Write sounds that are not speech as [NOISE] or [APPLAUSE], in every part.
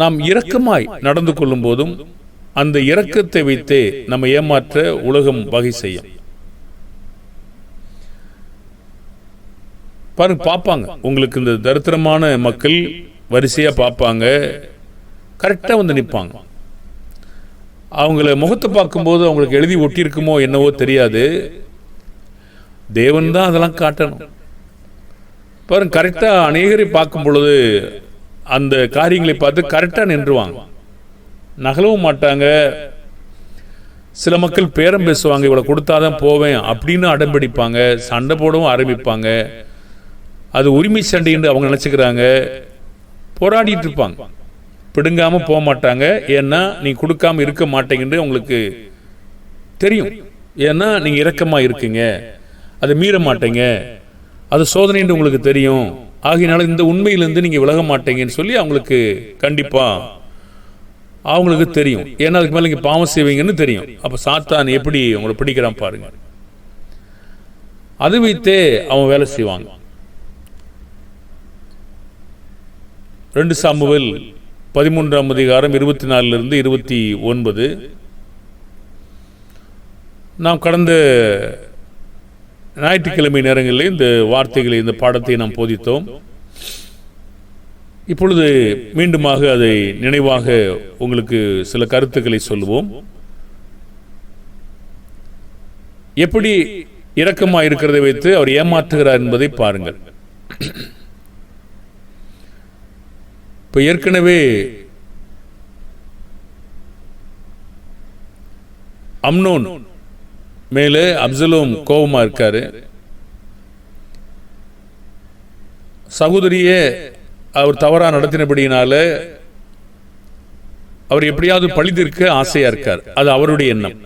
நாம் இரக்கமாய் நடந்து கொள்ளும் போதும் அந்த இரக்கத்தை வைத்தே நம்ம ஏமாற்ற உலகம் வகை செய்யும். பாருங்க பார்ப்பாங்க. உங்களுக்கு இந்த தரித்திரமான மக்கள் வரிசையா பார்ப்பாங்க. கரெக்டாக வந்து நிற்பாங்க அவங்கள முகத்தை பார்க்கும்போது அவங்களுக்கு எழுதி ஒட்டியிருக்குமோ என்னவோ தெரியாது. தேவன் தான் அதெல்லாம் காட்டணும். பாருங்க கரெக்டாக அநேகரை பார்க்கும் பொழுது அந்த காரியங்களை பார்த்து கரெக்டாக நின்றுவாங்க. நகலவும் மாட்டாங்க. சில மக்கள் பேரம் பேசுவாங்க இவ்வளோ கொடுத்தாதான் போவேன் அப்படின்னு அடம்பிடிப்பாங்க சண்டை போடவும் ஆரம்பிப்பாங்க. அது உரிமை சண்டை என்று அவங்க நினச்சிக்கிறாங்க. போராடிட்டு இருப்பாங்க. பிடுங்காமல் போக மாட்டாங்க. ஏன்னா நீ கொடுக்காம இருக்க மாட்டேங்கன்னு உங்களுக்கு தெரியும். ஏன்னா நீங்கள் இறக்கமாக இருக்கீங்க. அதை மீற மாட்டேங்க. அது சோதனைன்னு உங்களுக்கு தெரியும். ஆகையினால இந்த உண்மையிலிருந்து நீங்க விலக மாட்டீங்கன்னு சொல்லி அவங்களுக்கு கண்டிப்பா அவங்களுக்கு தெரியும். ஏன்னா அதுக்கு மேல நீங்க பாவம் செய்வீங்கன்னு தெரியும். அப்ப சாத்தான் எப்படி உங்களை பிடிக்கிறான் பாருங்க. அது வைத்தே அவன் வேலை செய்வாங்க. ரெண்டு சாமுவேல் பதிமூன்றாம் அதிகாரம் இருபத்தி நாலுலேருந்து இருபத்தி ஒன்பது. நாம் கடந்த ஞாயிற்றுக்கிழமை நேரங்களில் இந்த வார்த்தைகளை இந்த பாடத்தை நாம் போதித்தோம். இப்பொழுது மீண்டுமாக அதை நினைவாக உங்களுக்கு சில கருத்துக்களை சொல்லுவோம். எப்படி இரக்கமாக இருக்கிறதை வைத்து அவர் ஏமாற்றுகிறார் என்பதை பாருங்கள். இப்போ ஏற்கனவே அம்னோன் மேலே அப்சலோம் கோபமா இருக்காரு. சகோதரியே அவர் தவறா நடத்தினபடியினால அவர் எப்படியாவது பழிதிருக்க ஆசையாக இருக்கார். அது அவருடைய எண்ணம்.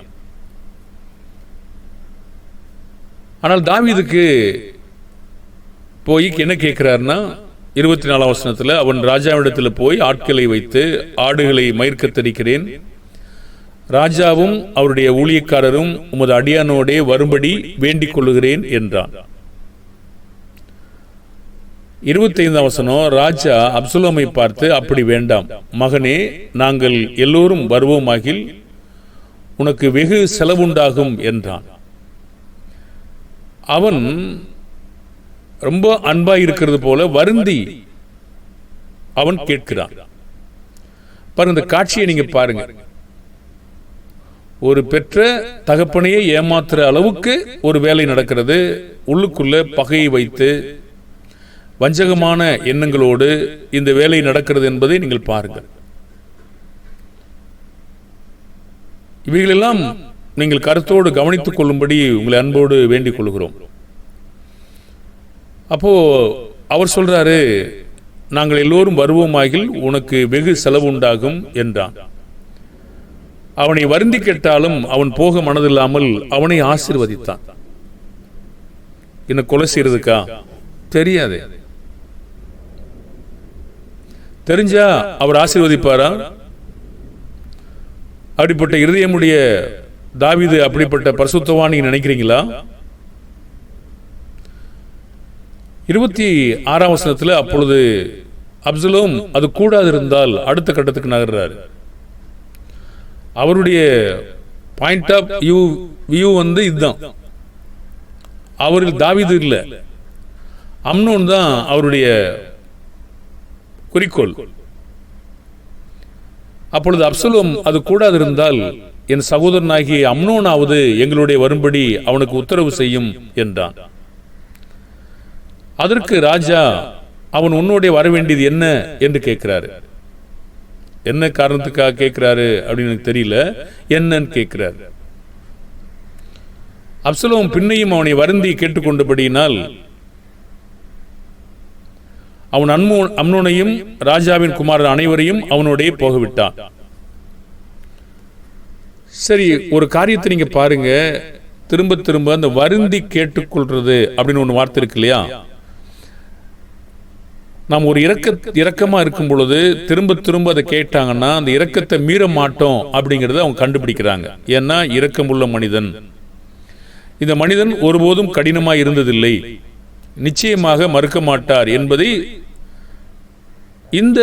ஆனால் தாவிதுக்கு போய் என்ன கேட்கிறாருன்னா இருபத்தி நாலாம் வசனத்தில் அவன் ராஜாவிடத்தில் போய் ஆட்களை வைத்து ஆடுகளை மயிர்க்கத்தடிக்கிறேன் ராஜாவும் அவருடைய ஊழியக்காரரும் உமது அடியானோடே வரும்படி வேண்டிக் கொள்ளுகிறேன் என்றான். இருபத்தி ஐந்தாம் வசனம் ராஜா அப்சுலோமை பார்த்து அப்படி வேண்டாம். மகனே நாங்கள் எல்லோரும் வருவோமாகில் உனக்கு வெகு செலவுண்டாகும் என்றான். அவன் ரொம்ப அன்பா இருக்கிறது போல வருந்தி அவன் கேட்கிறான். பாருங்க இந்த காட்சியை நீங்க பாருங்க. ஒரு பெற்ற தகப்பனையே ஏமாத்துற அளவுக்கு ஒரு வேலை நடக்கிறது. உள்ளுக்குள்ள பகையை வைத்து வஞ்சகமான எண்ணங்களோடு இந்த வேலை நடக்கிறது என்பதை நீங்கள் பாருங்கள். இவைகளெல்லாம் நீங்கள் கருத்தோடு கவனித்துக் கொள்ளும்படி உங்களை அன்போடு வேண்டிக் கொள்கிறோம். அப்போ அவர் சொல்றாரு நாங்கள் எல்லோரும் வருவோமாகில் உனக்கு வெகு செலவு உண்டாகும் என்றான். அவனை வருந்தி கேட்டாலும் அவன் போக மனதில்லாமல் அவனை ஆசீர்வதித்தான். என்ன கொலை செய்யறதுக்கா? தெரியாது. தெரிஞ்சா அவர் ஆசீர்வதிப்பாரா? அப்படிப்பட்ட இருதயமுடைய தாவிது அப்படிப்பட்ட பரிசுத்தவான் நினைக்கிறீங்களா? இருபத்தி ஆறாம் வசனத்தில் அப்பொழுது அப்சலோம் அது கூடாது இருந்தால் அடுத்த கட்டத்துக்கு நகர்றாரு. அவருடைய பாயிண்ட் ஆஃப் வியூ வியூ வந்து இதுதான். அவரில் தாவீது இல்லை. அம்னோன் தான் அவருடைய குறிக்கோள். அப்பொழுது அப்சலோம் அது கூடாது இருந்தால் என் சகோதரனாகிய அம்னோனாவது எங்களுடைய வரும்படி அவனுக்கு உத்தரவு செய்யும் என்றான். அதற்கு ராஜா அவன் உன்னோடைய வர வேண்டியது என்ன? என்று கேட்கிறாரு. என்ன காரணத்துக்காக கேட்கிறாரு அப்படின்னு எனக்கு தெரியல. என்னன்னு கேட்கிறார். அப்சலோம் பின்னையும் அவனை வருந்தி கேட்டுக்கொண்டபடியினால் அவன் அன்மோ அம்னோனையும் ராஜாவின் குமாரன் அனைவரையும் அவனோடைய போகவிட்டான். சரி ஒரு காரியத்தை நீங்க பாருங்க. திரும்ப திரும்ப அந்த வருந்தி கேட்டுக்கொள்றது அப்படின்னு ஒன்று வார்த்தை இருக்கு இல்லையா? நாம் ஒரு இறக்க இறக்கமாக இருக்கும் பொழுது திரும்ப திரும்ப அதை கேட்டாங்கன்னா அந்த இறக்கத்தை மீற மாட்டோம் அப்படிங்கிறத அவங்க கண்டுபிடிக்கிறாங்க. ஏன்னா இரக்கமுள்ள மனிதன். இந்த மனிதன் ஒருபோதும் கடினமாக இருந்ததில்லை. நிச்சயமாக மறுக்க மாட்டார் என்பதை இந்த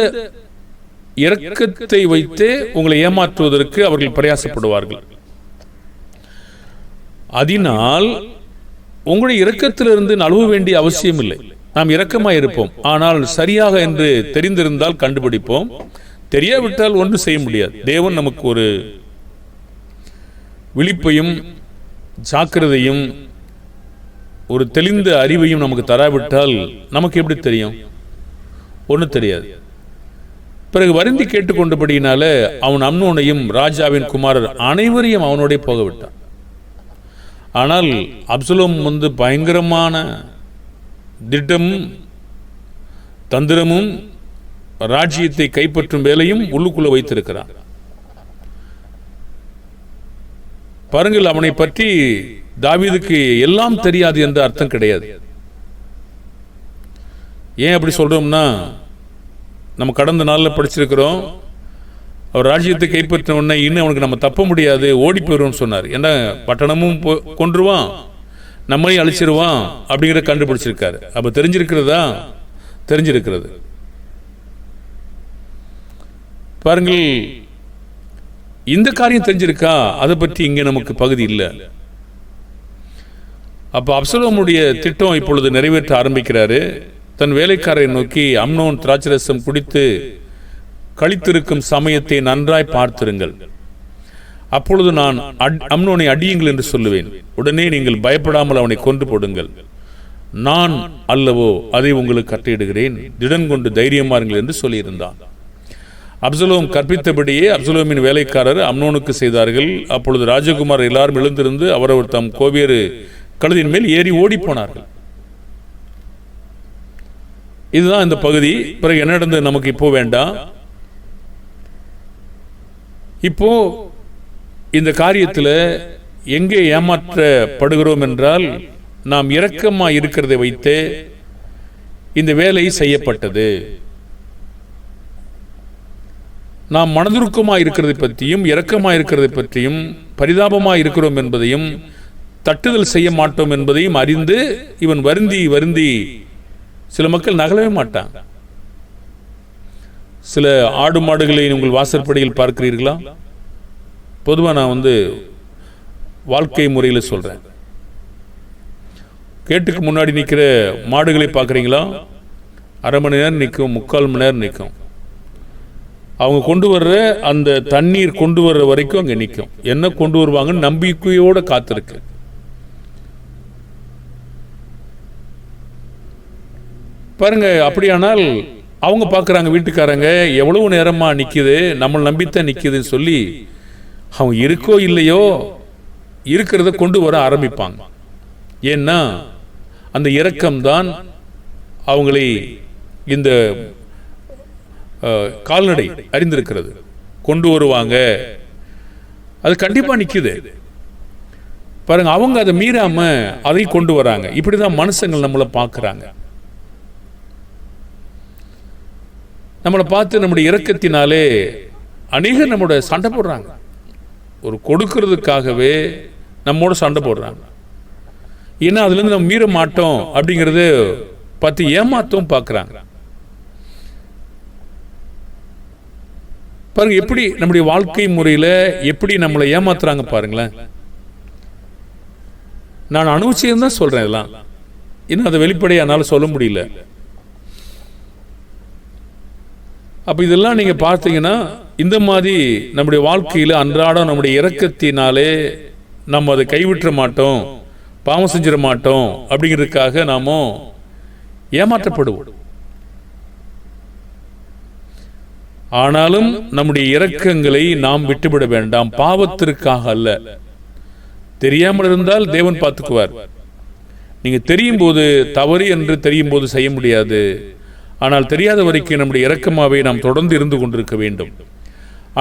இரக்கத்தை வைத்தே உங்களை ஏமாற்றுவதற்கு அவர்கள் பிரயாசப்படுவார்கள். அதனால் உங்களுடைய இறக்கத்திலிருந்து நழுவ வேண்டிய அவசியம் இல்லை நாம் இரக்கமாக இருப்போம் ஆனால் சரியாக என்று தெரிந்திருந்தால் கண்டுபிடிப்போம். தெரியாவிட்டால் ஒன்றும் செய்ய முடியாது. தேவன் நமக்கு ஒரு விழிப்பையும் ஜாக்கிரதையும் ஒரு தெளிந்த அறிவையும் நமக்கு தராவிட்டால் நமக்கு எப்படி தெரியும்? ஒன்றும் தெரியாது. பிறகு வருந்தி கேட்டுக்கொண்டபடியினால அவன் அம்னோனையும் ராஜாவின் குமாரர் அனைவரையும் அவனோடே போகவிட்டான். ஆனால் அப்சலோம் வந்து பயங்கரமான திட்டமும் தந்திரமும் ராஜ்யத்தை கைப்பற்றும் வேலையும் உள்ளுக்குள்ள வைத்திருக்கிறான் பாருங்கள் அவனை பற்றி தாவீதுக்கு எல்லாம் தெரியாது என்ற அர்த்தம் கிடையாது. ஏன் அப்படி சொல்றோம்னா நம்ம கடந்த நாளில் படிச்சிருக்கிறோம் அவர் ராஜ்யத்தை கைப்பற்றின உடனே இன்னும் அவனுக்கு நம்ம தப்ப முடியாது ஓடி போயிடும்னு சொன்னார். ஏன்னா பட்டணமும் போ- கொன்றுவான்? நம்மளையும் அழிச்சிருவான் அப்படிங்கிறத கண்டுபிடிச்சிருக்காரு. அப்ப தெரிஞ்சிருக்கிறதா? தெரிஞ்சிருக்கிறது. பாருங்கள் இந்த காரியம் தெரிஞ்சிருக்கா? அதை பற்றி இங்கே நமக்கு பகுதி இல்லை. அப்போ அப்சலோமுடைய திட்டம் இப்பொழுது நிறைவேற்ற ஆரம்பிக்கிறாரு. தன் வேலைக்காரரை நோக்கி அம்னோன் திராட்சரசம் குடித்து கழித்திருக்கும் சமயத்தை நன்றாய் பார்த்திருங்கள். அப்பொழுது நான் அம்னோனை அடியுங்கள் என்று சொல்லுவேன். உடனே நீங்கள் பயப்படாமல் அவனை கொன்று போடுங்கள். நான் அல்லவோ அதை உங்களுக்கு கட்டளையிடுகிறேன். திடன் கொண்டு தைரியமாருங்கள் என்று சொல்லியிருந்தான். அப்சலோம் கற்பித்தபடியே அப்சலோமின் வேலைக்காரர் அம்னோனுக்கு செய்தார்கள். அப்பொழுது ராஜகுமார் எல்லாரும் எழுந்திருந்து அவரவர் தம் கோவியர் கழுதின் மேல் ஏறி ஓடி போனார்கள். இதுதான் இந்த பகுதி. பிறகு என்ன நடந்தது? நமக்கு இப்போ வேண்டாம். இப்போ இந்த காரியத்தில் எங்கே ஏமாற்றப்படுகிறோம் என்றால் நாம் இரக்கமா இருக்கிறதை வைத்தே இந்த வேலை செய்யப்பட்டது. நாம் மனதுருக்கமா இருக்கிறதை பற்றியும் இரக்கமா இருக்கிறதை பற்றியும் பரிதாபமா இருக்கிறோம் என்பதையும் தட்டுதல் செய்ய மாட்டோம் என்பதையும் அறிந்து இவன் வருந்தி வருந்தி சில மக்கள் நகலவே மாட்டாங்க சில ஆடு மாடுகளை உங்கள் வாசற்படியில் பார்க்கிறீர்களா? பொதுவாக நான் வந்து வாழ்க்கை முறையில் சொல்கிறேன் கேட்டுக்கு முன்னாடி நிற்கிற மாடுகளை பார்க்குறீங்களா? அரை மணி நேரம் நிற்கும் முக்கால் மணி நேரம் நிற்கும். அவங்க கொண்டு வர்ற அந்த தண்ணீர் கொண்டு வர்ற வரைக்கும் அங்கே நிற்கும். என்ன கொண்டு வருவாங்கன்னு நம்பிக்கையோடு காத்திருக்கு. பாருங்க அப்படியானால் அவங்க பார்க்குறாங்க வீட்டுக்காரங்க எவ்வளவு நேரமாக நிற்கிது நம்மளை நம்பித்தான் நிற்குதுன்னு சொல்லி அவங்க இருக்கோ இல்லையோ இருக்கிறத கொண்டு வர ஆரம்பிப்பாங்க. ஏன்னா அந்த இரக்கம்தான் அவங்களை இந்த கால்நடை அறிந்திருக்கிறது. கொண்டு வருவாங்க. அது கண்டிப்பா நிக்குது. பாருங்க அவங்க அதை மீறாம அதை கொண்டு வராங்க. இப்படிதான் மனுஷங்கள் நம்மளை பார்க்கறாங்க. நம்மளை பார்த்து நம்முடைய இறக்கத்தினாலே அநேகர் நம்மளோட சண்டை போடுறாங்க. ஒரு கொடுக்கறதுக்காகவே நம்மோட சண்டை போடுறாங்க. ஏன்னா அதுலேருந்து நம்ம மீற மாட்டோம் அப்படிங்கிறது பார்த்து ஏமாத்தவும் பார்க்குறாங்க. பாருங்க எப்படி நம்முடைய வாழ்க்கை முறையில் எப்படி நம்மளை ஏமாத்துறாங்க பாருங்களேன். நான் அனுபவிச்சதுன்னு தான் சொல்றேன் இதெல்லாம். இன்னும் அதை வெளிப்படையா சொல்ல முடியல. அப்ப இதெல்லாம் நீங்க பார்த்தீங்கன்னா இந்த மாதிரி நம்முடைய வாழ்க்கையில அன்றாடம் நம்முடைய இறக்கத்தினாலே நம்ம அதை கைவிட்டுற மாட்டோம் பாவம் செஞ்சிட மாட்டோம் அப்படிங்கிறதுக்காக நாம ஏமாற்றப்படுவோம். ஆனாலும் நம்முடைய இரக்கங்களை நாம் விட்டுவிட வேண்டாம் பாவத்திற்காக அல்ல. தெரியாமல் இருந்தால் தேவன் பார்த்துக்குவார். நீங்க தெரியும் போது தவறு என்று தெரியும் போது செய்ய முடியாது. ஆனால் தெரியாத வரைக்கும் நம்முடைய இரக்கமாகவே நாம் தொடர்ந்து இருந்து கொண்டிருக்க வேண்டும்.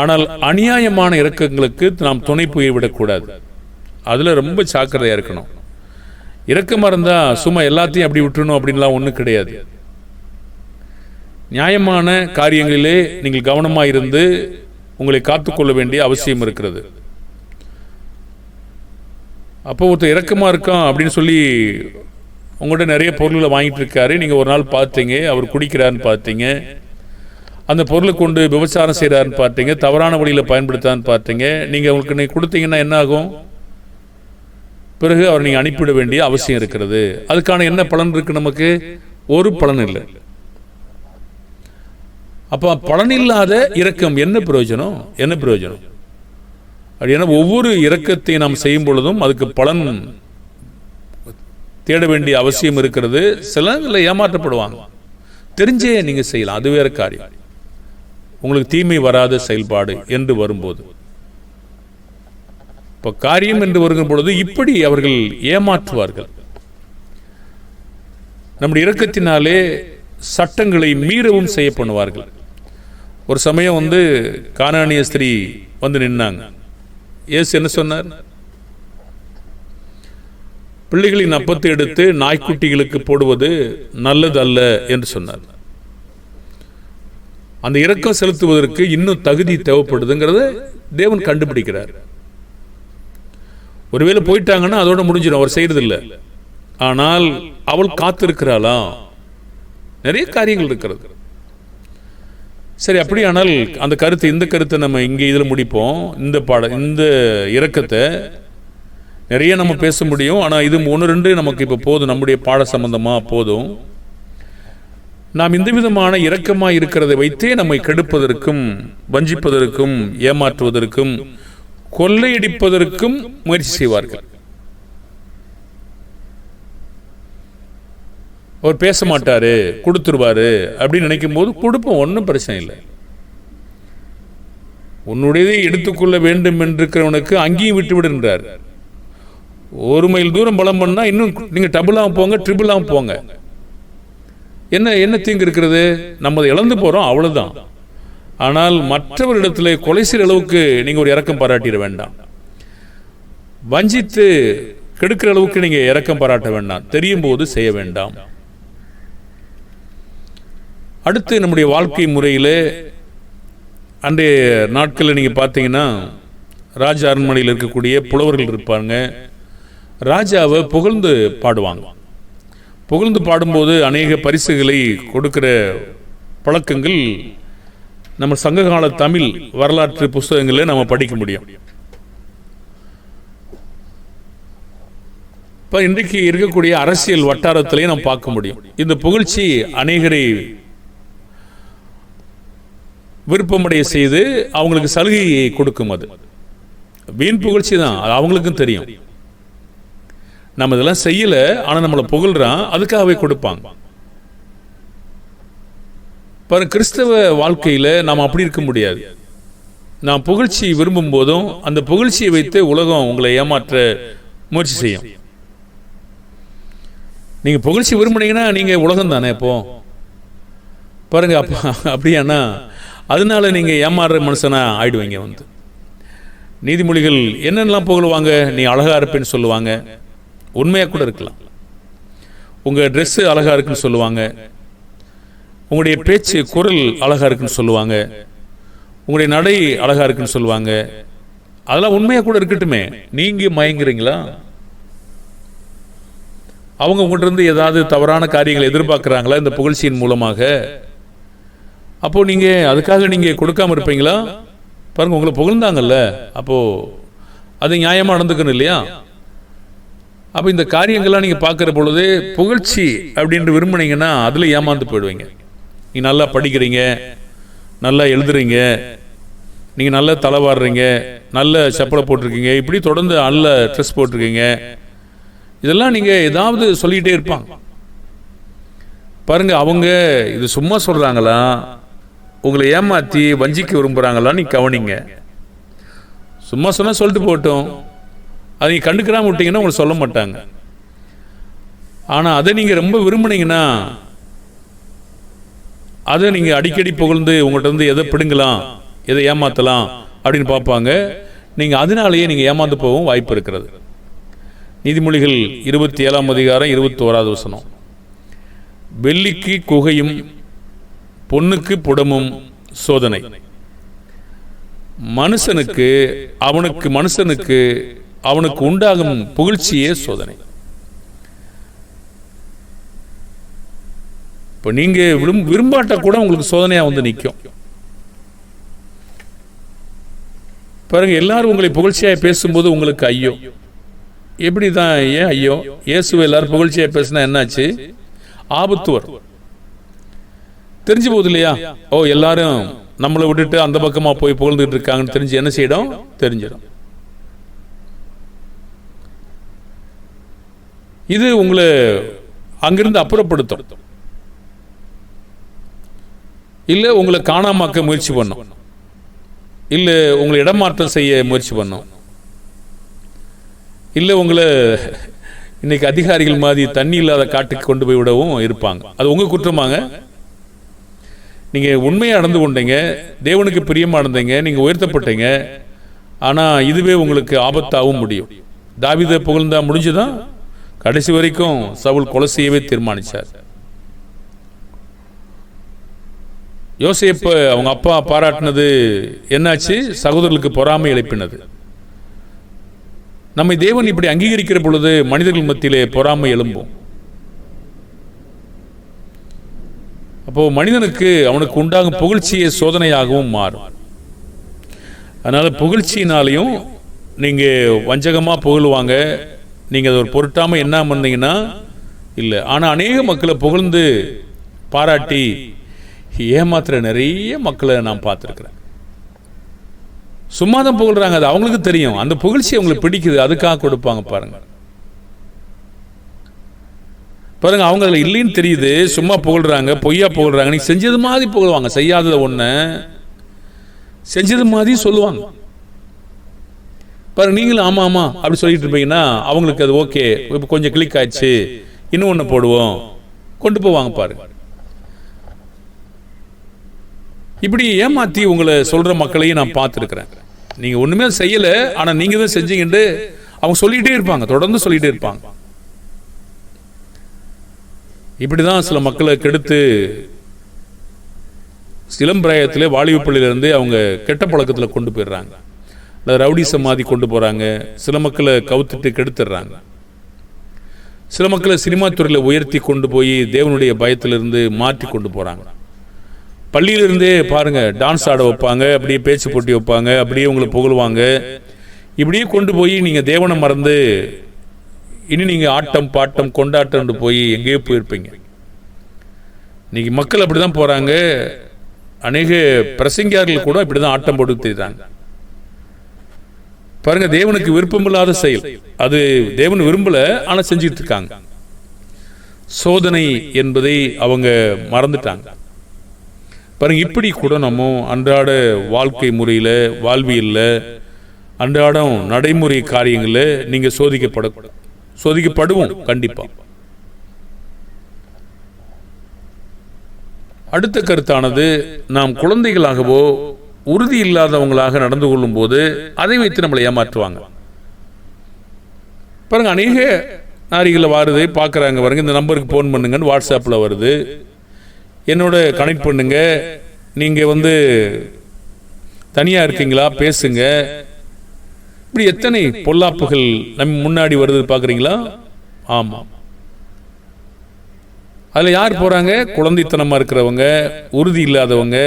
ஆனால் அநியாயமான இரக்கங்களுக்கு நாம் துணை போய்விடக்கூடாது விடக்கூடாது. ரொம்ப சாக்கிரதையாக இருக்கணும். இரக்கமா இருந்தால் சும்மா எல்லாத்தையும் அப்படி விட்டுணும் அப்படின்லாம் ஒன்றும் கிடையாது. நியாயமான காரியங்களிலே நீங்கள் கவனமாக இருந்து உங்களை காத்துக்கொள்ள வேண்டிய அவசியம் இருக்கிறது. அப்போ ஒருத்தர் இறக்கமா இருக்கான் அப்படின்னு சொல்லி உங்கள்கிட்ட நிறைய பொருள்களை வாங்கிட்டு இருக்காரு நீங்கள் ஒரு நாள் பார்த்தீங்க அவர் குடிக்கிறாருன்னு பார்த்தீங்க. அந்த பொருளை கொண்டு விபச்சாரம் செய்கிறாருன்னு பார்த்தீங்க. தவறான வழியில் பயன்படுத்தான்னு பார்த்தீங்க. நீங்கள் அவங்களுக்கு நீங்கள் கொடுத்தீங்கன்னா என்ன ஆகும்? பிறகு அவர் நீங்கள் அனுப்பிவிட வேண்டிய அவசியம் இருக்கிறது. அதுக்கான என்ன பலன் இருக்குது நமக்கு? ஒரு பலன் இல்லை. அப்போ பலன் இல்லாத இரக்கம் என்ன பிரயோஜனம்? என்ன பிரயோஜனம்? அப்படின்னா ஒவ்வொரு இரக்கத்தை நாம் செய்யும் பொழுதும் அதுக்கு பலன் தேட வேண்டிய அவசியம் இருக்கிறது. சில இதில் ஏமாற்றப்படுவாங்க. தெரிஞ்சே நீங்கள் செய்யலாம். அது வேற காரியம். உங்களுக்கு தீமை வராத செயல்பாடு என்று வரும்போது. இப்போ காரியம் என்று வருகிற பொழுது இப்படி அவர்கள் ஏமாற்றுவார்கள். நம்முடைய இறக்கத்தினாலே சட்டங்களை மீறவும் செய்ய பண்ணுவார்கள் ஒரு சமயம் வந்து கானானிய ஸ்திரீ வந்து நின்னாங்க. ஏசு என்ன சொன்னார்? பிள்ளைகளின் அப்பத்தை எடுத்து நாய்க்குட்டிகளுக்கு போடுவது நல்லது அல்ல என்று சொன்னார். அந்த இரக்கம் செலுத்துவதற்கு இன்னும் தகுதி தேவைப்படுதுங்கிறத தேவன் கண்டுபிடிக்கிறார். ஒருவேளை போயிட்டாங்கன்னா அதோட முடிஞ்சிடும் அவர் செய்யறதில்லை. ஆனால் அவள் காத்திருக்கிறாளா நிறைய காரியங்கள் இருக்கிறது. சரி அப்படியானால் அந்த கருத்து இந்த கருத்தை நம்ம இங்கே இதில் முடிப்போம். இந்த பாட இந்த இறக்கத்தை நிறைய நம்ம பேச முடியும். ஆனால் இது ஒன்று ரெண்டு நமக்கு இப்போ போதும். நம்முடைய பாட சம்பந்தமாக போதும். நாம் இந்த விதமான இரக்கமாக இருக்கிறதை வைத்தே நம்மை கெடுப்பதற்கும் வஞ்சிப்பதற்கும் ஏமாற்றுவதற்கும் கொள்ளையடிப்பதற்கும் முயற்சி செய்வார்கள். அவர் பேச மாட்டாரு கொடுத்துருவாரு அப்படின்னு நினைக்கும் போது கொடுப்போம். ஒன்றும் பிரச்சனை இல்லை. உன்னுடையதை எடுத்துக்கொள்ள வேண்டும் என்றிருக்கிறவனுக்கு அங்கேயும் விட்டு விடுன்றார் ஒரு மைல் தூரம் பலம் பண்ணால் இன்னும் நீங்கள் டபுளாகவும் போங்க ட்ரிபிளாகவும் போங்க. என்ன என்ன தீங்கு இருக்கிறது? நம்ம இழந்து போகிறோம் அவ்வளோதான் ஆனால் மற்றவரிடத்தில் கொலை செய்கிற அளவுக்கு நீங்கள் ஒரு இறக்கம் பாராட்டிட வேண்டாம். வஞ்சித்து கெடுக்கிற அளவுக்கு நீங்கள் இறக்கம் பாராட்ட வேண்டாம். தெரியும் போது செய்ய வேண்டாம். அடுத்து நம்முடைய வாழ்க்கை முறையில் அன்றைய நாட்களில் நீங்கள் பார்த்தீங்கன்னா ராஜ அரண்மனையில் இருக்கக்கூடிய புலவர்கள் இருப்பாங்க. ராஜாவை புகழ்ந்து பாடுவாங்க புகழ்ந்து பாடும்போது அநேக பரிசுகளை கொடுக்கிற பழக்கங்கள் நம்ம சங்ககால தமிழ் வரலாற்று புஸ்தகங்களில் நம்ம படிக்க முடியும். இப்போ இன்றைக்கு இருக்கக்கூடிய அரசியல் வட்டாரத்திலையும் நம்ம பார்க்க முடியும். இந்த புகழ்ச்சி அநேகரை விருப்பமடைய செய்து அவங்களுக்கு சலுகையை கொடுக்கும் அது. வீண் புகழ்ச்சி தான் அது அவங்களுக்கும் தெரியும். நம்ம இதெல்லாம் செய்யல ஆனால் நம்மளை புகழ்கிறான் அதுக்காகவே கொடுப்பாங்க பாரு கிறிஸ்தவ வாழ்க்கையில நாம் அப்படி இருக்க முடியாது. நாம் புகழ்ச்சி விரும்பும் போதும் அந்த புகழ்ச்சியை வைத்து உலகம் உங்களை ஏமாற்ற முயற்சி செய்யும். நீங்க புகழ்ச்சி விரும்புனீங்கன்னா நீங்க உலகம் தானே இப்போ? பாருங்க அப்ப அப்படியானா? அதனால நீங்க ஏமாறுற மனுஷனா ஆயிடுவீங்க வந்து. நீதிமொழிகள் என்னென்னலாம் புகழுவாங்க? நீ அழகா இருப்பேன்னு சொல்லுவாங்க. உண்மையாக கூட இருக்கலாம். உங்கள் ட்ரெஸ்ஸு அழகாக இருக்குன்னு சொல்லுவாங்க. உங்களுடைய பேச்சு குரல் அழகாக இருக்குன்னு சொல்லுவாங்க. உங்களுடைய நடை அழகாக இருக்குன்னு சொல்லுவாங்க. அதெல்லாம் உண்மையாக கூட இருக்கட்டுமே. நீங்கள் மயங்குறீங்களா? அவங்க உங்கள்கிட்ட இருந்து ஏதாவது தவறான காரியங்களை எதிர்பார்க்குறாங்களா இந்த புகழ்ச்சியின் மூலமாக? அப்போ நீங்கள் அதுக்காக நீங்கள் கொடுக்காம இருப்பீங்களா? பாருங்க உங்களை புகழ்ந்தாங்கல்ல. அப்போ அது நியாயமாக நடந்துக்கணும் இல்லையா? அப்போ இந்த காரியங்கள்லாம் நீங்கள் பார்க்குற பொழுது புகழ்ச்சி அப்படின்ட்டு விரும்புனீங்கன்னா அதில் ஏமாந்து போயிடுவீங்க. நீ நல்லா படிக்கிறீங்க நல்லா எழுதுறீங்க நீங்கள் நல்லா தலைவாடுறீங்க நல்ல செப்பலை போட்டிருக்கீங்க இப்படி தொடர்ந்து நல்ல ட்ரெஸ் போட்டிருக்கீங்க. இதெல்லாம் நீங்கள் ஏதாவது சொல்லிக்கிட்டே இருப்பாங்க. பாருங்க அவங்க இது சும்மா சொல்கிறாங்களா உங்களை ஏமாற்றி வஞ்சிக்க விரும்புகிறாங்களா நீ கவனிங்க. சும்மா சொன்னால் சொல்லிட்டு போட்டோம். அதை நீங்கள் கண்டுக்கிறாம விட்டீங்கன்னா உங்களை சொல்ல மாட்டாங்க. ஆனால் அதை நீங்கள் ரொம்ப விரும்புனீங்கன்னா அதை நீங்கள் அடிக்கடி புகழ்ந்து உங்கள்கிட்ட வந்து எதை பிடுங்கலாம் எதை ஏமாற்றலாம் அப்படின்னு பார்ப்பாங்க. நீங்கள் அதனாலேயே நீங்கள் ஏமாந்து போகவும் வாய்ப்பு இருக்கிறது. நீதிமொழிகள் இருபத்தி ஏழாம் அதிகாரம் இருபத்தி ஓராவது வசனம். வெள்ளிக்கு குகையும் பொண்ணுக்கு புடமும் சோதனை. மனுஷனுக்கு அவனுக்கு மனுஷனுக்கு அவனுக்கு உண்டாகும் புகழ்ச்சியே சோதனை. இப்போ நீங்க விரும் விரும்பாட்ட கூட உங்களுக்கு சோதனையாக வந்து நிற்கும் பாருங்க எல்லாரும் உங்களை புகழ்ச்சியாக பேசும்போது உங்களுக்கு ஐயோ. எப்படி தான் ஏன் ஐயோ? இயேசுவை எல்லாரும் புகழ்ச்சியாக பேசினா என்னாச்சு? ஆபத்துவர். தெரிஞ்சு போகுது இல்லையா? ஓ எல்லாரும் நம்மளை விட்டுட்டு அந்த பக்கமாக போய் புகழ்ந்துட்டு இருக்காங்கன்னு தெரிஞ்சு என்ன செய்யணும் தெரிஞ்சிடும். இது உங்களை அங்கிருந்து அப்புறப்படுத்தும். இல்லை உங்களை காணாமாக்க முயற்சி பண்ணும். இல்லை உங்களை இடமாற்றம் செய்ய முயற்சி பண்ணும். இல்லை உங்களை இன்னைக்கு அதிகாரிகள் மாதிரி தண்ணி இல்லாத காட்டுக்கு கொண்டு போய் விடவும் இருப்பாங்க. அது உங்கள் குற்றமாங்க? நீங்கள் உண்மையை நடந்து கொண்டீங்க தேவனுக்கு பிரியமாக இருந்தீங்க நீங்கள் உயர்த்தப்பட்டீங்க ஆனால் இதுவே உங்களுக்கு ஆபத்தாகவும் முடியும். தாவித புகழ்ந்தா முடிஞ்சுதான் கடைசி வரைக்கும் சவுல் கொலை செய்யவே தீர்மானிச்சார். யோசேப்ப அவங்க அப்பா பாராட்டினது என்னாச்சு? சகோதரர்களுக்கு பொறாமை எழுப்பினது. நம்மை தேவன் இப்படி அங்கீகரிக்கிற பொழுது மனிதர்கள் மத்தியிலே பொறாமை எழும்பும். அப்போ மனிதனுக்கு அவனுக்கு உண்டாகும் புகழ்ச்சியை சோதனையாகவும் மாறும். அதனால புகழ்ச்சியினாலையும் நீங்க வஞ்சகமா புகழுவாங்க. நீங்கள் அதை ஒரு பொருட்டாமல் என்ன பண்ணீங்கன்னா இல்லை. ஆனால் அநேக மக்களை புகழ்ந்து பாராட்டி ஏமாத்துற நிறைய மக்களை நான் பார்த்துருக்குறேன். சும்மா தான் புகழ்கிறாங்க அது அவங்களுக்கு தெரியும். அந்த புகழ்ச்சி அவங்களுக்கு பிடிக்குது அதுக்காக கொடுப்பாங்க பாருங்க. பாருங்க அவங்க அதில் இல்லைன்னு தெரியுது சும்மா புகழ்றாங்க பொய்யா புகழ்றாங்க. நீ செஞ்சது மாதிரி புகழ்வாங்க செய்யாதத ஒன்று செஞ்சது மாதிரி சொல்லுவாங்க. பாருங்க நீங்களும் ஆமா ஆமா அப்படி சொல்லிட்டு இருப்பீங்கன்னா அவங்களுக்கு அது ஓகே இப்போ கொஞ்சம் கிளிக் ஆயிடுச்சு. இன்னும் ஒன்று போடுவோம். கொண்டு போவாங்க பாருங்க. இப்படி ஏமாத்தி உங்களை சொல்ற மக்களையும் நான் பார்த்துருக்கிறேன். நீங்க ஒண்ணுமே செய்யல ஆனா நீங்க தான் செஞ்சீங்கன்னு அவங்க சொல்லிட்டே இருப்பாங்க. தொடர்ந்து சொல்லிட்டே இருப்பாங்க. இப்படிதான் சில மக்களை கெடுத்து சிலம்பிராயத்திலே வாலிப பள்ளியிலிருந்து அவங்க கெட்ட பழக்கத்தில் கொண்டு போயிடுறாங்க. ரவுடி சமாதி கொண்டு போகிறாங்க சில மக்களை கவுத்துட்டு கெடுத்துடுறாங்க சில மக்களை சினிமா துறையில் உயர்த்தி கொண்டு போய் தேவனுடைய பயத்திலிருந்து மாற்றி கொண்டு போகிறாங்க பள்ளியிலிருந்தே பாருங்கள் டான்ஸ் ஆட வைப்பாங்க அப்படியே பேச்சு போட்டி வைப்பாங்க அப்படியே உங்களை புகழுவாங்க. இப்படியே கொண்டு போய் நீங்கள் தேவனை மறந்து இனி நீங்கள் ஆட்டம் பாட்டம் கொண்டாட்டம் போய் எங்கேயோ போயிருப்பீங்க. இன்னைக்கு மக்கள் அப்படிதான் போகிறாங்க அநேக பிரசங்கியார்கள் கூட இப்படி தான் ஆட்டம் போட்டு தெரியுறாங்க பாருங்க தேவனுக்கு விருப்பமில்லாத செயல். அது தேவன் விரும்பல ஆனா செஞ்சுட்டு இருக்காங்க சோதனை என்பதை அவங்க மறந்துட்டாங்க. பாருங்க இப்படி கூட நம்ம அன்றாட வாழ்க்கை முறையில் வாழ்வியலில் அன்றாடம் நடைமுறை காரியங்களில் நீங்கள் சோதிக்கப்பட சோதிக்கப்படுவோம் கண்டிப்பாக அடுத்த கருத்தானது நாம் குழந்தைகளாகவோ உறுதி இல்லாதவங்களாக நடந்து கொள்ளும் போது அதை வைத்து நம்மளை ஏமாற்றுவாங்க. பாருங்க அநேக நாரிகளில் வருது பார்க்குறாங்க பாருங்க இந்த நம்பருக்கு ஃபோன் பண்ணுங்கன்னு வாட்ஸ்அப்பில் வருது. என்னோட கனெக்ட் பண்ணுங்க. நீங்கள் வந்து தனியாக இருக்கீங்களா? பேசுங்க. இப்படி எத்தனை பொல்லாப்புகள் நம்ம முன்னாடி வருது பார்க்குறீங்களா ஆமாம் அதில் யார் போகிறாங்க குழந்தைத்தனமாக இருக்கிறவங்க உறுதி இல்லாதவங்க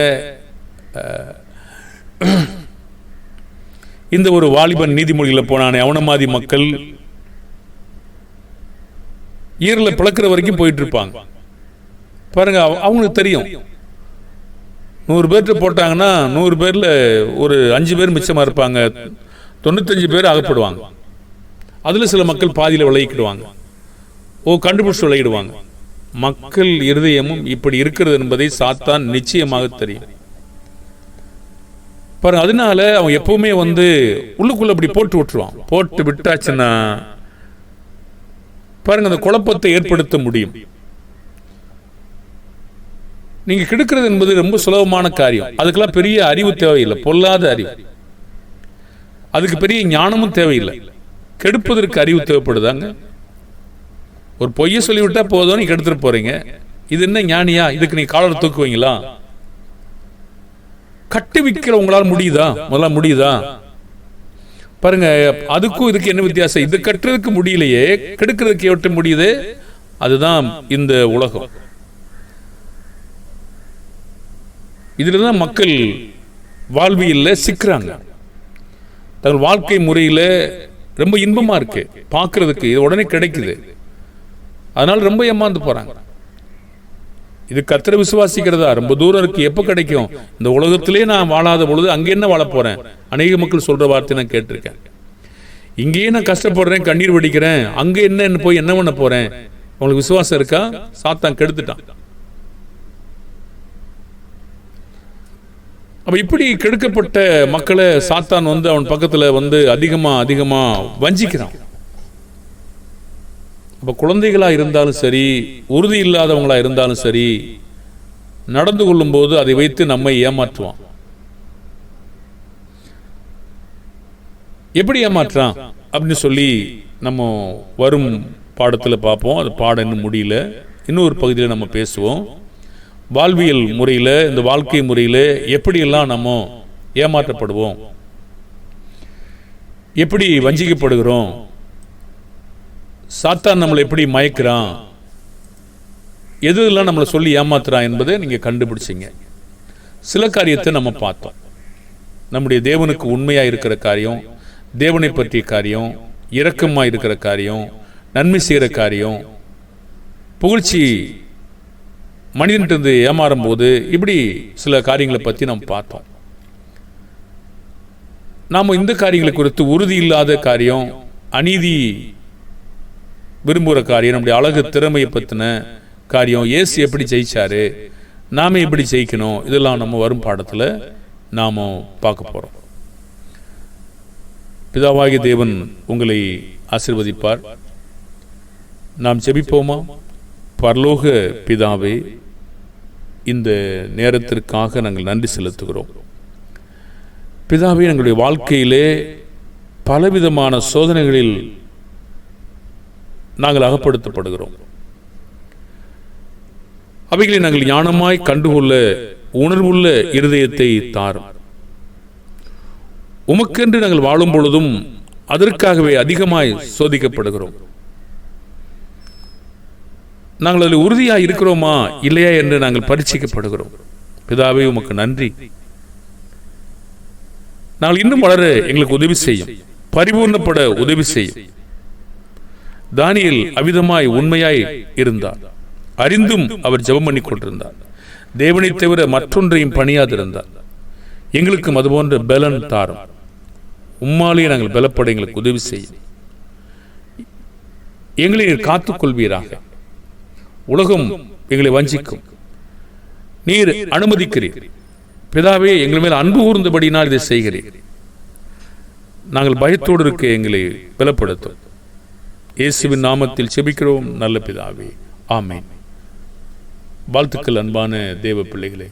[CLEARS THROAT] இந்த ஒரு வாலிபன் நீதிமொழியில் போனானே அவனமாதி மக்கள் ஈரில் பிளக்கிற வரைக்கும் போயிட்டு இருப்பாங்க பாருங்க அவங்களுக்கு தெரியும். நூறு பேர்கிட்ட போட்டாங்கன்னா நூறு பேரில் ஒரு அஞ்சு பேர் மிச்சமாக இருப்பாங்க. தொண்ணூத்தஞ்சு பேர் அகப்படுவாங்க. அதில் சில மக்கள் பாதியில் விளையிக்கிடுவாங்க ஓ கண்டுபிடிச்சு விளையிடுவாங்க மக்கள் இருதயமும் இப்படி இருக்கிறது என்பதை சாத்தான் நிச்சயமாக தெரியும். பாருங்க அதனால அவன் எப்பவுமே வந்து உள்ளுக்குள்ள அப்படி போட்டு விட்டுருவான். போட்டு விட்டாச்சுன்னா பாருங்க அந்த குழப்பத்தை ஏற்படுத்த முடியும். நீங்க கெடுக்கிறது என்பது ரொம்ப சுலபமான காரியம். அதுக்கெல்லாம் பெரிய அறிவு தேவையில்லை. பொல்லாத அறிவு. அதுக்கு பெரிய ஞானமும் தேவையில்லை. கெடுப்பதற்கு அறிவு தேவைப்படுதாங்க? ஒரு பொய்ய சொல்லிவிட்டா போதும் நீ கெடுத்துட்டு போறீங்க. இது என்ன ஞானியா? இதுக்கு நீ காலர் தூக்குவீங்களா? கட்டி விற்கிற உங்களால் முடியுதா? முதல்ல முடியுதா? பாருங்க அதுக்கும் இதுக்கு என்ன வித்தியாசம்? இது கட்டுறதுக்கு முடியலையே கெடுக்கிறதுக்கு எப்படி முடியுது? அதுதான் இந்த உலகம். இதுல தான் மக்கள் வாழ்வியல்ல சிக்கிறாங்க. தங்கள் வாழ்க்கை முறையில் ரொம்ப இன்பமாக இருக்கு. பார்க்கறதுக்கு இது உடனே கிடைக்குது. அதனால ரொம்ப ஏமாந்து போகிறாங்க இது கத்திர விசுவாசிக்கிறதா? ரொம்ப தூரம் இருக்கு. எப்போ கிடைக்கும்? இந்த உலகத்திலே நான் வாழாத பொழுது அங்கே என்ன வாழ போறேன்? அநேக மக்கள் சொல்ற வார்த்தை நான் கேட்டிருக்கேன். இங்கேயே நான் கஷ்டப்படுறேன் கண்ணீர் வடிக்கிறேன். அங்கே என்ன போய் என்ன பண்ண போறேன்? உங்களுக்கு விசுவாசம் இருக்கா? சாத்தான் கெடுத்துட்டான். அப்ப இப்படி கெடுக்கப்பட்ட மக்களை சாத்தான் வந்து அவன் பக்கத்துல வந்து அதிகமா அதிகமா வஞ்சிக்கிறான். இப்போ குழந்தைகளாக இருந்தாலும் சரி உறுதி இல்லாதவங்களாக இருந்தாலும் சரி நடந்து கொள்ளும்போது அதை வைத்து நம்மை ஏமாற்றுவான். எப்படி ஏமாற்றுறான் அப்படின்னு சொல்லி நம்ம வரும் பாடத்தில் பார்ப்போம். அது பாடம் இன்னும் முடியல. இன்னொரு பகுதியில் நம்ம பேசுவோம். வாழ்வியல் முறையில் இந்த வாழ்க்கை முறையில் எப்படியெல்லாம் நம்ம ஏமாற்றப்படுவோம்? எப்படி வஞ்சிக்கப்படுகிறோம்? சாத்தான் நம்மளை எப்படி மயக்கிறான்? எதுலாம் நம்மளை சொல்லி ஏமாத்துறான் என்பதை நீங்கள் கண்டுபிடிச்சிங்க. சில காரியத்தை நம்ம பார்த்தோம். நம்முடைய தேவனுக்கு உண்மையாக இருக்கிற காரியம் தேவனை பற்றிய காரியம் இரக்கமாக இருக்கிற காரியம் நன்மை செய்கிற காரியம் புகழ்ச்சி மனிதன்ட்டு ஏமாறும் போது இப்படி சில காரியங்களை பற்றி நம்ம பார்த்தோம். நாம் இந்த காரியங்களை குறித்து உறுதி இல்லாத காரியம் அநீதி விரும்புகிற காரியம் நம்முடைய அழகு திறமையை பற்றின காரியம் ஏசு எப்படி ஜெயிச்சாரு நாம எப்படி ஜெயிக்கணும் இதெல்லாம் நம்ம வரும் பாடத்தில் நாம் பார்க்க போகிறோம் பிதாவாகி தேவன் உங்களை ஆசிர்வதிப்பார். நாம் ஜெபிப்போமா? பரலோக பிதாவே இந்த நேரத்திற்காக நாங்கள் நன்றி செலுத்துகிறோம். பிதாவே எங்களுடைய வாழ்க்கையிலே பலவிதமான சோதனைகளில் நாங்கள் அகப்படுத்தப்படுகிறோம். அவைகளை நாங்கள் ஞானமாய் கண்டுகொள்ள உணர்வுள்ள இருதயத்தை தாரும். உமக்கென்று நாங்கள் வாழும் பொழுதும் அதற்காகவே அதிகமாய் சோதிக்கப்படுகிறோம். நாங்கள் அதில் உறுதியாக இருக்கிறோமா இல்லையா என்று நாங்கள் பரீட்சிக்கப்படுகிறோம். பிதாவே உமக்கு நன்றி. நாங்கள் இன்னும் வளர எங்களுக்கு உதவி செய்யும். பரிபூர்ணப்பட உதவி செய்யும். தானியல் அவிதமாய் உண்மையாய் இருந்தார். அறிந்தும் அவர் ஜெபம் பண்ணி கொண்டிருந்தார் தேவனை தவிர மற்றொன்றையும் பணியாதிருந்தார். எங்களுக்கும் அதுபோன்ற பலன் தாரும். உம்மாலேயே நாங்கள் பலப்பட எங்களுக்கு உதவி செய்யும். எங்களை நீர் காத்துக்கொள்வீராக. உலகம் எங்களை வஞ்சிக்கும். நீர் அனுமதிக்கிறீர். பிதாவே எங்கள் மேல் அன்பு கூர்ந்தபடினால் இதை செய்கிறீர். நாங்கள் பயத்தோடு இருக்க எங்களை பலப்படுத்தும். இயேசுவின் நாமத்தில் செபிக்கிறோம். நல்ல பிதாவே. ஆமேன். வாழ்த்துக்கள் அன்பான தேவ பிள்ளைகளே.